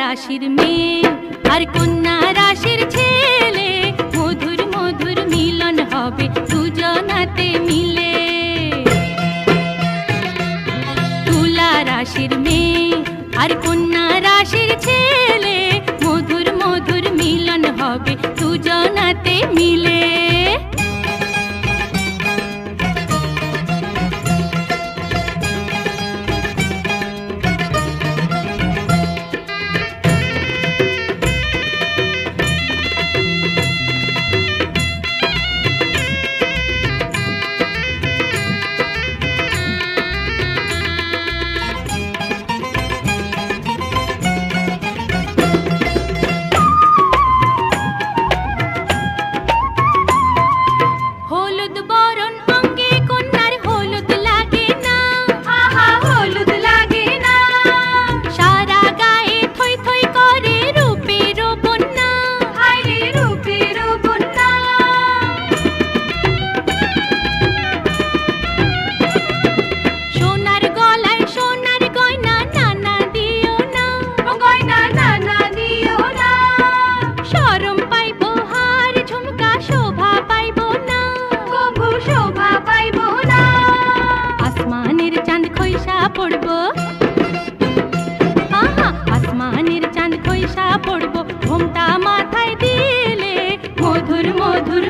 রাশির মেয়ে, আর কন্যা রাশির ছেলে। মধুর মধুর মিলন হবে দুজনাতে মিলে। তুলা রাশির মেয়ে, আর কন্যা রাশির ছেলে। মধুর মধুর মিলন হবে দুজনাতে মিলে।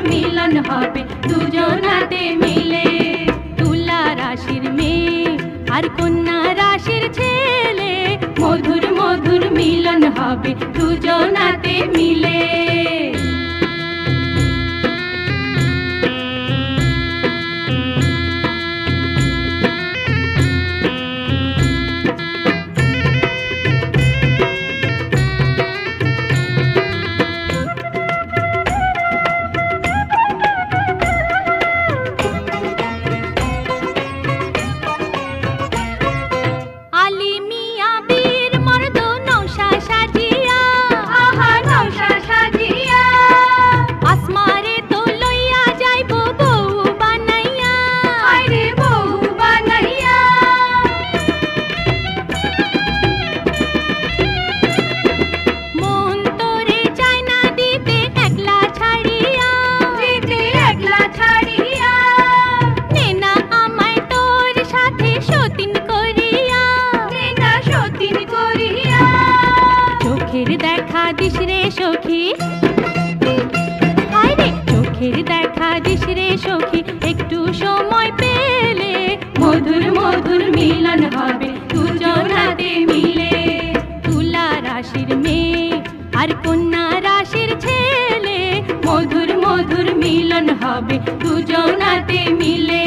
মিলন হবে, দুজনাতে মিলে। তুলা রাশির মেয়ে আর কন্যা রাশির ছেলে। মধুর মধুর মিলন হবে, দুজনাতে মিলে। দিস রে সখী। হায়রে চোখের দেখা দিস রে সখী। একটু সময় পেলে মধুর মধুর মিলন হবে। মিলে তুলা রাশির মেয়ে আর কন্যা রাশির ছেলে। মধুর মধুর মিলন হবে দুজনাতে মিলে